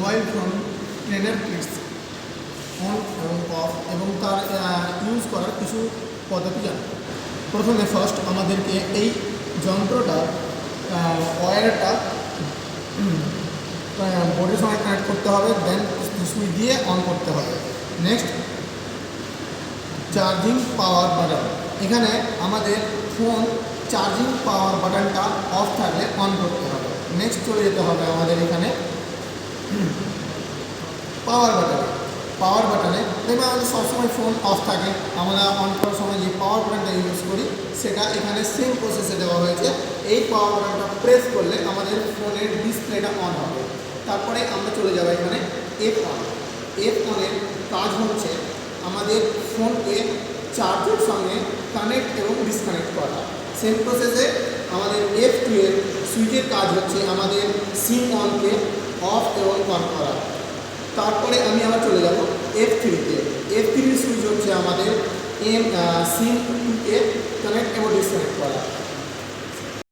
Mobile phone ট্রেনের kits on এবং off এবং তার ইউজ করার কিছু পদ্ধতি জানব প্রথমে ফার্স্ট আমাদেরকে এই যন্ত্রটা ওয়্যারটা বোর্ডের সঙ্গে কানেক্ট করতে হবে দেন সুইচ দিয়ে অন করতে হবে। নেক্সট চার্জিং পাওয়ার বাটন এখানে আমাদের ফোন চার্জিং পাওয়ার বাটনটা অফ থাকলে অন করতে হবে। নেক্সট চলে যেতে হবে আমাদের এখানে পাওয়ার বাটনে পাওয়ার বাটনে দেখবেন আমাদের সবসময় ফোন অফ থাকে। আমরা অন করার সময় যে পাওয়ার বাটনটা ইউজ করি, সেটা এখানে সেম প্রসেসে দেওয়া হয়েছে। এই পাওয়ার বাটনটা প্রেস করলে আমাদের ফোনের ডিসপ্লেটা অন হবে। তারপরে আমরা চলে যাব এখানে এফ অন এফ অনের কাজ হচ্ছে আমাদের ফোনকে চার্জের সঙ্গে কানেক্ট এবং ডিসকানেক্ট করা। সেম প্রসেসে আমাদের এফ টু এর সুইচের কাজ হচ্ছে আমাদের সিম অনকে অন করা। তারপরে আমি আবার চলে যাব এফ থ্রিতে এফ থ্রির সুইচ হচ্ছে আমাদের এম সিম টুকে